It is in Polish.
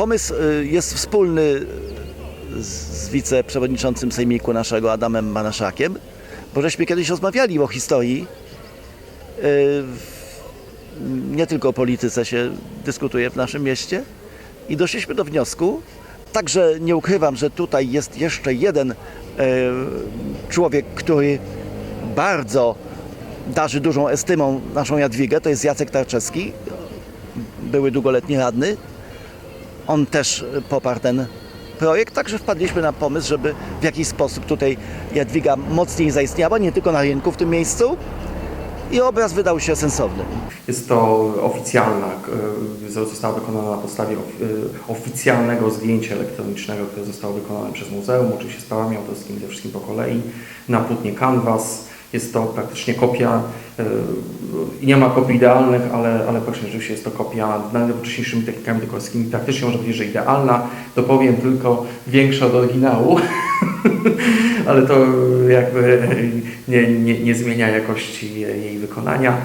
Pomysł y, jest wspólny z, wiceprzewodniczącym sejmiku naszego Adamem Banaszakiem, bo żeśmy kiedyś rozmawiali o historii. Y, Nie tylko o polityce się dyskutuje w naszym mieście i doszliśmy do wniosku, także nie ukrywam, że tutaj jest jeszcze jeden e, człowiek, który bardzo darzy dużą estymą naszą Jadwigę, to jest Jacek Tarczewski, były długoletni radny. On też poparł ten projekt, także wpadliśmy na pomysł, żeby w jakiś sposób tutaj Jadwiga mocniej zaistniała, nie tylko na rynku w tym miejscu i obraz wydał się sensowny. Jest to oficjalna, e, została wykonana na podstawie e, oficjalnego zdjęcia elektronicznego, które zostało wykonane przez muzeum, oczywiście z prawami autorskimi, ze wszystkim po kolei, na płótnie Canvas. Jest to praktycznie kopia, e, nie ma kopii idealnych, ale, ale praktycznie rzeczywiście jest to kopia najnowocześniejszymi technikami dekorskimi. Praktycznie można powiedzieć, że idealna. Dopowiem tylko większa od oryginału, ale to jakby nie, nie, nie zmienia jakości jej wykonania.